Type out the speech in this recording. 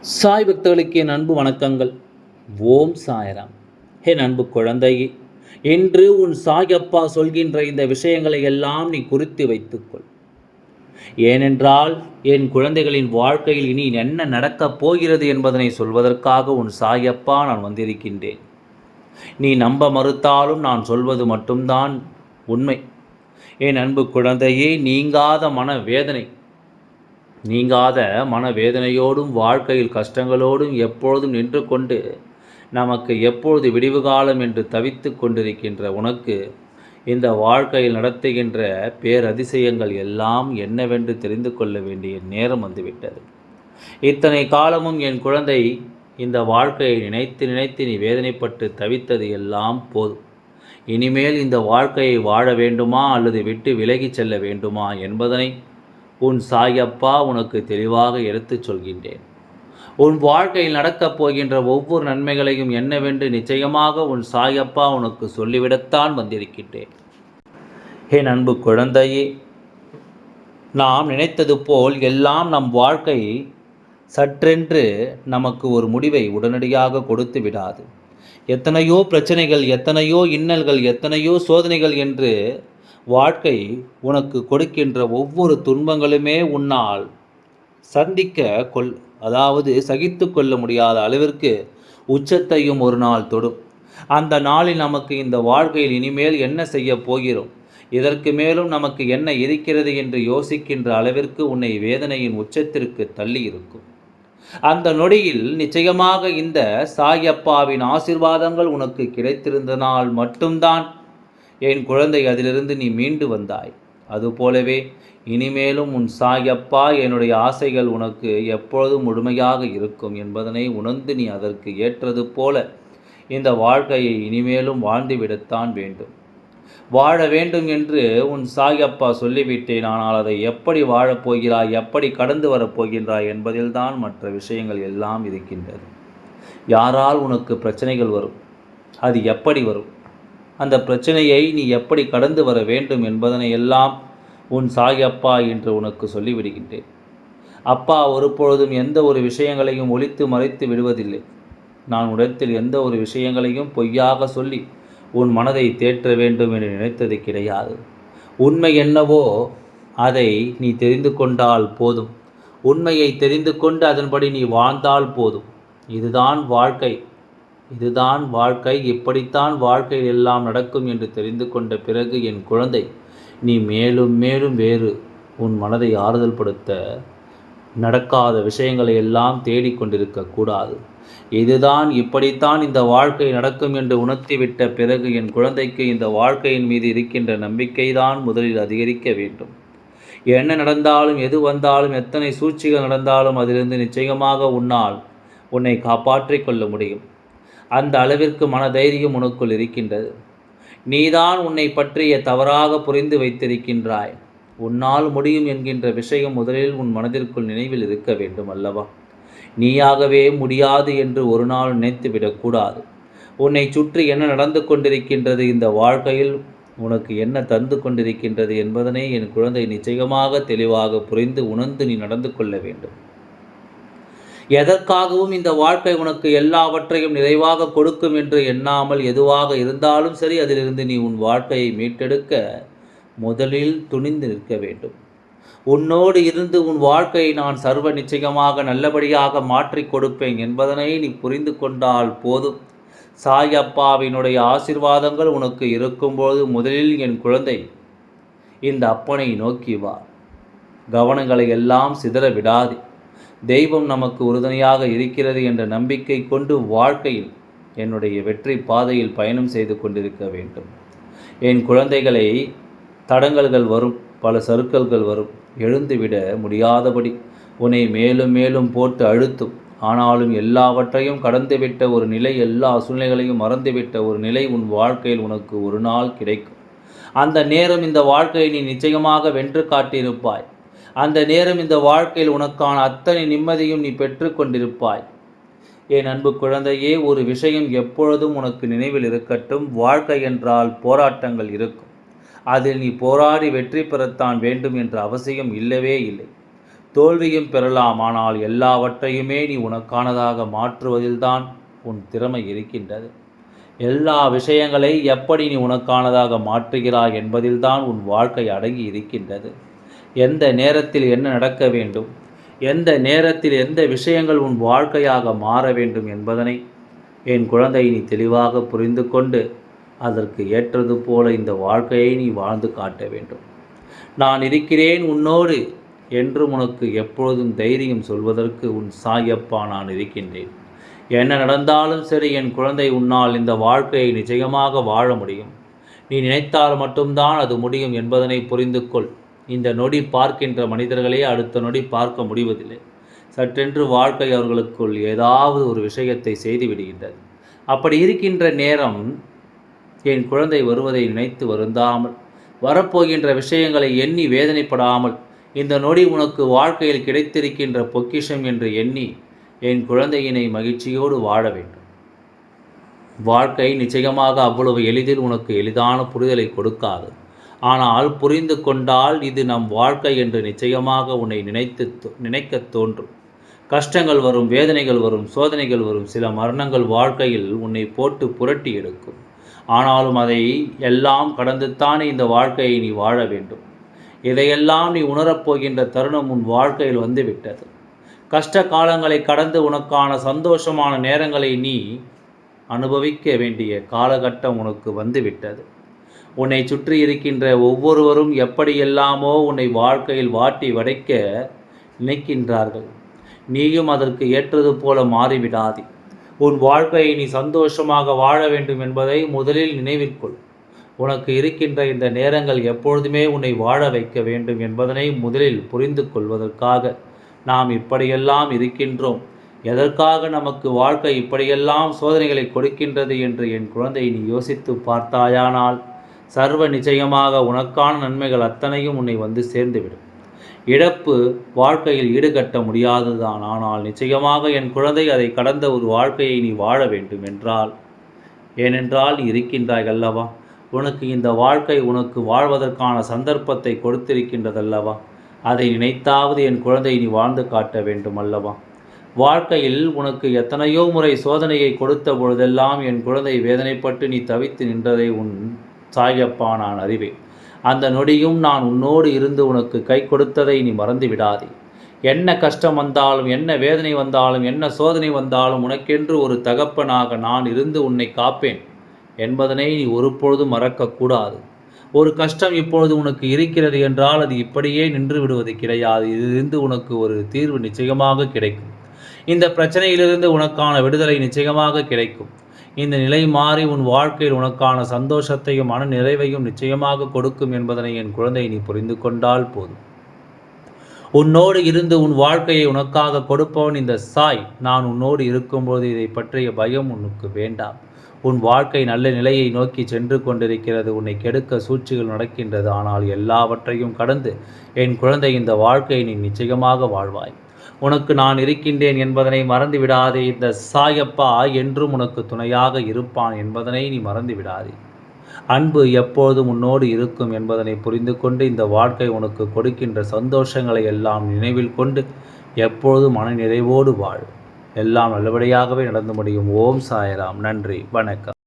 சாய் பக்தர்களுக்கு என் அன்பு வணக்கங்கள். ஓம் சாயராம். என் அன்பு குழந்தையே என்று உன் சாயப்பா சொல்கின்ற இந்த விஷயங்களை எல்லாம் நீ குறித்து வைத்துக்கொள். ஏனென்றால் என் குழந்தைகளின் வாழ்க்கையில் இனி என்ன நடக்கப் போகிறது என்பதனை சொல்வதற்காக உன் சாயப்பா நான் வந்திருக்கின்றேன். நீ நம்ப மறுத்தாலும் நான் சொல்வது மட்டும்தான் உண்மை. என் அன்பு குழந்தையே நீங்காத மன வேதனை நீங்காத மனவேதனையோடும் வாழ்க்கையில் கஷ்டங்களோடும் எப்பொழுதும் நின்று கொண்டு நமக்கு எப்பொழுது விடிவு காலம் என்று தவித்து கொண்டிருக்கின்ற உனக்கு இந்த வாழ்க்கையில் நடத்துகின்ற பேரதிசயங்கள் எல்லாம் என்னவென்று தெரிந்து கொள்ள வேண்டிய நேரம் வந்துவிட்டது. இத்தனை காலமும் என் குழந்தை இந்த வாழ்க்கையை நினைத்து நினைத்து நீ வேதனைப்பட்டு தவித்தது எல்லாம் போதும். இனிமேல் இந்த வாழ்க்கையை வாழ வேண்டுமா அல்லது விட்டு விலகிச் செல்ல வேண்டுமா என்பதனை உன் சாயப்பா உனக்கு தெளிவாக எடுத்துச் சொல்கின்றேன். உன் வாழ்க்கையில் நடக்கப் போகின்ற ஒவ்வொரு நன்மைகளையும் என்னவென்று நிச்சயமாக உன் சாயப்பா உனக்கு சொல்லிவிடத்தான் வந்திருக்கின்றேன். என் அன்பு குழந்தையே நாம் நினைத்தது போல் எல்லாம் நம் வாழ்க்கை சற்றென்று நமக்கு ஒரு முடிவை உடனடியாக கொடுத்து விடாது. எத்தனையோ பிரச்சனைகள் எத்தனையோ இன்னல்கள் எத்தனையோ சோதனைகள் என்று வாழ்க்கை உனக்கு கொடுக்கின்ற ஒவ்வொரு துன்பங்களுமே உன்னால் சந்திக்க கொள் அதாவது சகித்து கொள்ள முடியாத அளவிற்கு உச்சத்தையும் ஒரு நாள் தொடும். அந்த நாளில் நமக்கு இந்த வாழ்க்கையில் இனிமேல் என்ன செய்ய போகிறோம்? இதற்கு மேலும் நமக்கு என்ன இருக்கிறது என்று யோசிக்கின்ற அளவிற்கு உன்னை வேதனையின் உச்சத்திற்கு தள்ளி இருக்கும் அந்த நொடியில் நிச்சயமாக இந்த சாயப்பாவின் ஆசிர்வாதங்கள் உனக்கு கிடைத்திருந்தனால் மட்டும்தான். என் குழந்தை அதிலிருந்து நீ மீண்டு வந்தாய். அதுபோலவே இனிமேலும் உன் சாயப்பா என்னுடைய ஆசைகள் உனக்கு எப்பொழுதும் முழுமையாக இருக்கும் என்பதனை உணர்ந்து நீ அதற்கு ஏற்றது போல இந்த வாழ்க்கையை இனிமேலும் வாழ்ந்துவிடத்தான் வேண்டும். வாழ வேண்டும் என்று உன் சாயப்பா சொல்லிவிட்டேன். ஆனால் அதை எப்படி வாழப்போகிறாய் எப்படி கடந்து வரப்போகின்றாய் என்பதில்தான் மற்ற விஷயங்கள் எல்லாம் இருக்கின்றது யாரால் உனக்கு பிரச்சனைகள் வரும்? அது எப்படி வரும்? அந்த பிரச்சனையை நீ எப்படி கடந்து வர வேண்டும் என்பதனை எல்லாம் உன் சாயப்பா என்று உனக்கு சொல்லிவிடுகின்றேன். அப்பா ஒருபொழுதும் எந்த ஒரு விஷயங்களையும் ஒழித்து மறைத்து விடுவதில்லை. நான் உடத்தில் எந்த ஒரு விஷயங்களையும் பொய்யாக சொல்லி உன் மனதை தேற்ற வேண்டும் என்று நினைத்தது கிடையாது. உண்மை என்னவோ அதை நீ தெரிந்து கொண்டால் போதும். உண்மையை தெரிந்து கொண்டு அதன்படி நீ வாழ்ந்தால் போதும். இதுதான் வாழ்க்கை. இதுதான் வாழ்க்கை இப்படித்தான் வாழ்க்கையில் எல்லாம் நடக்கும் என்று தெரிந்து கொண்ட பிறகு என் குழந்தை நீ மேலும் மேலும் வேறு உன் மனதை ஆறுதல் படுத்த நடக்காத விஷயங்களை எல்லாம் தேடிக்கொண்டிருக்க கூடாது. இதுதான் இப்படித்தான் இந்த வாழ்க்கை நடக்கும் என்று உணர்த்திவிட்ட பிறகு என் குழந்தைக்கு இந்த வாழ்க்கையின் மீது இருக்கின்ற நம்பிக்கைதான் முதலில் அதிகரிக்க வேண்டும். என்ன நடந்தாலும் எது வந்தாலும் எத்தனை சூழ்ச்சிகள் நடந்தாலும் அதிலிருந்து நிச்சயமாக உன்னால் உன்னை காப்பாற்றிக் கொள்ள முடியும். அந்த அளவிற்கு மனதைரியம் உனக்குள் இருக்கின்றது. நீதான் உன்னை பற்றிய தவறாக புரிந்து வைத்திருக்கின்றாய். உன்னால் முடியும் என்கின்ற விஷயம் முதலில் உன் மனதிற்குள் நினைவில் இருக்க வேண்டும் அல்லவா? நீயாகவே முடியாது என்று ஒரு நாள் நினைத்து விடக்கூடாது. உன்னை சுற்றி என்ன நடந்து கொண்டிருக்கின்றது இந்த வாழ்க்கையில்? உனக்கு என்ன தந்து கொண்டிருக்கின்றது என்பதனை என் குழந்தை நிச்சயமாக தெளிவாக புரிந்து உணர்ந்து நீ நடந்து கொள்ள வேண்டும். எதற்காகவும் இந்த வாழ்க்கை உனக்கு எல்லாவற்றையும் நிறைவாக கொடுக்கும் என்று எண்ணாமல் எதுவாக இருந்தாலும் சரி அதிலிருந்து நீ உன் வாழ்க்கையை மீட்டெடுக்க முதலில் துணிந்து நிற்க வேண்டும். உன்னோடு இருந்து உன் வாழ்க்கையை நான் சர்வ நிச்சயமாக நல்லபடியாக மாற்றி கொடுப்பேன் என்பதனை நீ புரிந்து கொண்டால் போதும். சாயப்பாவினுடைய ஆசிர்வாதங்கள் உனக்கு இருக்கும்போது முதலில் என் குழந்தை இந்த அப்பனை நோக்கி வா. கவனங்களை எல்லாம் சிதற விடாதே. தெய்வம் நமக்கு உறுதுணையாக இருக்கிறது என்ற நம்பிக்கை கொண்டு வாழ்க்கையில் என்னுடைய வெற்றி பாதையில் பயணம் செய்து கொண்டிருக்க வேண்டும். என் குழந்தைகளை தடங்கல்கள் வரும் பல சறுக்கல்கள் வரும். எழுந்துவிட முடியாதபடி உன்னை மேலும் மேலும் போட்டு அழுத்தும். ஆனாலும் எல்லாவற்றையும் கடந்துவிட்ட ஒரு நிலை எல்லா சூழ்நிலைகளையும் மறந்துவிட்ட ஒரு நிலை உன் வாழ்க்கையில் உனக்கு ஒரு நாள் கிடைக்கும். அந்த நேரம் இந்த வாழ்க்கையை நீ நிச்சயமாக வென்று காட்டியிருப்பாய். அந்த நேரம் இந்த வாழ்க்கையில் உனக்கான அத்தனை நிம்மதியும் நீ பெற்றுக்கொண்டிருப்பாய். என் அன்பு குழந்தையே ஒரு விஷயம் எப்பொழுதும் உனக்கு நினைவில் இருக்கட்டும். வாழ்க்கை என்றால் போராட்டங்கள் இருக்கும். அதில் நீ போராடி வெற்றி பெறத்தான் வேண்டும் என்ற அவசியம் இல்லவே இல்லை. தோல்வியும் பெறலாம் ஆனால் எல்லாவற்றையுமே நீ உனக்கானதாக மாற்றுவதில்தான் உன் திறமை இருக்கின்றது. எல்லா விஷயங்களை எப்படி நீ உனக்கானதாக மாற்றுகிறாய் என்பதில்தான் உன் வாழ்க்கை அடங்கி இருக்கின்றது. எந்த நேரத்தில் என்ன நடக்க வேண்டும்? எந்த நேரத்தில் எந்த விஷயங்கள் உன் வாழ்க்கையாக மாற வேண்டும் என்பதனை என் குழந்தை நீ தெளிவாக புரிந்து கொண்டு அதற்கு ஏற்றது போல இந்த வாழ்க்கையை நீ வாழ்ந்து காட்ட வேண்டும். நான் இருக்கிறேன் உன்னோடு என்று உனக்கு எப்பொழுதும் தைரியம் சொல்வதற்கு உன் சாயப்பா நான் இருக்கின்றேன். என்ன நடந்தாலும் சரி என் குழந்தை உன்னால் இந்த வாழ்க்கையை நிச்சயமாக வாழ முடியும். நீ நினைத்தால் மட்டும்தான் அது முடியும் என்பதனை புரிந்து கொள். இந்த நொடி பார்க்கின்ற மனிதர்களே அடுத்த நொடி பார்க்க முடிவதில்லை. சற்றென்று வாழ்க்கை அவர்களுக்குள் ஏதாவது ஒரு விஷயத்தை செய்து விடுகின்றது. அப்படி இருக்கின்ற நேரம் என் குழந்தை வருவதை நினைத்து வருந்தாமல் வரப்போகின்ற விஷயங்களை எண்ணி வேதனைப்படாமல் இந்த நொடி உனக்கு வாழ்க்கையில் கிடைத்திருக்கின்ற பொக்கிஷம் என்று எண்ணி என் குழந்தையினை மகிழ்ச்சியோடு வாழ வேண்டும். வாழ்க்கை நிச்சயமாக அவ்வளவு எளிதில் உனக்கு எளிதான புரிதலை கொடுக்காது. ஆனால் புரிந்து கொண்டால் இது நம் வாழ்க்கை என்று நிச்சயமாக உன்னை நினைத்து நினைக்க தோன்றும். கஷ்டங்கள் வரும் வேதனைகள் வரும் சோதனைகள் வரும் சில மரணங்கள் வாழ்க்கையில் உன்னை போட்டு புரட்டி எடுக்கும். ஆனாலும் அதை எல்லாம் கடந்துத்தானே இந்த வாழ்க்கையை நீ வாழ வேண்டும். இதையெல்லாம் நீ உணரப்போகின்ற தருணம் உன் வாழ்க்கையில் வந்துவிட்டது. கஷ்ட காலங்களை கடந்து உனக்கான சந்தோஷமான நேரங்களை நீ அனுபவிக்க வேண்டிய காலகட்டம் உனக்கு வந்துவிட்டது. உன்னை சுற்றி இருக்கின்ற ஒவ்வொருவரும் எப்படியெல்லாமோ உன்னை வாழ்க்கையில் வாட்டி வடைக்க நினைக்கின்றார்கள். நீயும் அதற்கு ஏற்றது போல மாறிவிடாதே. உன் வாழ்க்கையை நீ சந்தோஷமாக வாழ வேண்டும் என்பதை முதலில் நினைவிற்கொள் உனக்கு இருக்கின்ற இந்த நேரங்கள் எப்பொழுதுமே உன்னை வாழ வைக்க வேண்டும் என்பதனை முதலில் புரிந்து கொள்வதற்காக நாம் இப்படியெல்லாம் இருக்கின்றோம். எதற்காக நமக்கு வாழ்க்கை இப்படியெல்லாம் சோதனைகளை கொடுக்கின்றது என்று என் குழந்தை நீ யோசித்து பார்த்தாயானால் சர்வ நிச்சயமாக உனக்கான நன்மைகள் அத்தனையும் உன்னை வந்து சேர்ந்துவிடும். இழப்பு வாழ்க்கையில் ஈடுகட்ட முடியாததுதான். ஆனால் நிச்சயமாக என் குழந்தை அதை கடந்த ஒரு வாழ்க்கையை நீ வாழ வேண்டும் என்றால் ஏனென்றால் நீ இருக்கின்றாய் அல்லவா? உனக்கு இந்த வாழ்க்கை உனக்கு வாழ்வதற்கான சந்தர்ப்பத்தை கொடுத்திருக்கின்றதல்லவா? அதை நினைத்தாவது என் குழந்தை நீ வாழ்ந்து காட்ட வேண்டும் அல்லவா? வாழ்க்கையில் உனக்கு எத்தனையோ முறை சோதனையை கொடுத்த பொழுதெல்லாம் என் குழந்தை வேதனைப்பட்டு நீ தவித்து நின்றதை உன் சாயப்பா நான் அறிவேன் அந்த நொடியும் நான் உன்னோடு இருந்து உனக்கு கை கொடுத்ததை நீ மறந்து விடாதே என்ன கஷ்டம் வந்தாலும் என்ன வேதனை வந்தாலும் என்ன சோதனை வந்தாலும் உனக்கென்று ஒரு தகப்பனாக நான் இருந்து உன்னை காப்பேன். என்பதனை நீ ஒருபொழுதும் மறக்கக்கூடாது ஒரு கஷ்டம் இப்பொழுது உனக்கு இருக்கிறது என்றால் அது இப்படியே நின்று விடுவது கிடையாது. இதிலிருந்து உனக்கு ஒரு தீர்வு நிச்சயமாக கிடைக்கும். இந்த பிரச்சனையிலிருந்து உனக்கான விடுதலை நிச்சயமாக கிடைக்கும். இந்த நிலை மாறி உன் வாழ்க்கையில் உனக்கான சந்தோஷத்தையும் மன நிறைவையும் நிச்சயமாக கொடுக்கும் என்பதனை என் குழந்தை நீ புரிந்து கொண்டால் போதும். உன்னோடு இருந்து உன் வாழ்க்கையை உனக்காக கொடுப்பவன் இந்த சாய். நான் உன்னோடு இருக்கும்போது இதை பற்றிய பயம் உனக்கு வேண்டாம். உன் வாழ்க்கை நல்ல நிலையை நோக்கி சென்று கொண்டிருக்கிறது. உன்னை கெடுக்க சூழ்ச்சிகள் நடக்கின்றது. ஆனால் எல்லாவற்றையும் கடந்து என் குழந்தை இந்த வாழ்க்கையை நீ நிச்சயமாக வாழ்வாய். உனக்கு நான் இருக்கின்றேன் என்பதனை மறந்து விடாதே இந்த சாயப்பா என்றும் உனக்கு துணையாக இருப்பான் என்பதனை நீ மறந்து விடாதே அன்பு எப்போதும் உன்னோடு இருக்கும் என்பதனை புரிந்து கொண்டு இந்த வாழ்க்கை உனக்கு கொடுக்கின்ற சந்தோஷங்களை எல்லாம் நினைவில் கொண்டு எப்பொழுதும் மன நிறைவோடு வாழ். எல்லாம் நல்லபடியாகவே நடந்து முடியும். ஓம் சாயராம். நன்றி. வணக்கம்.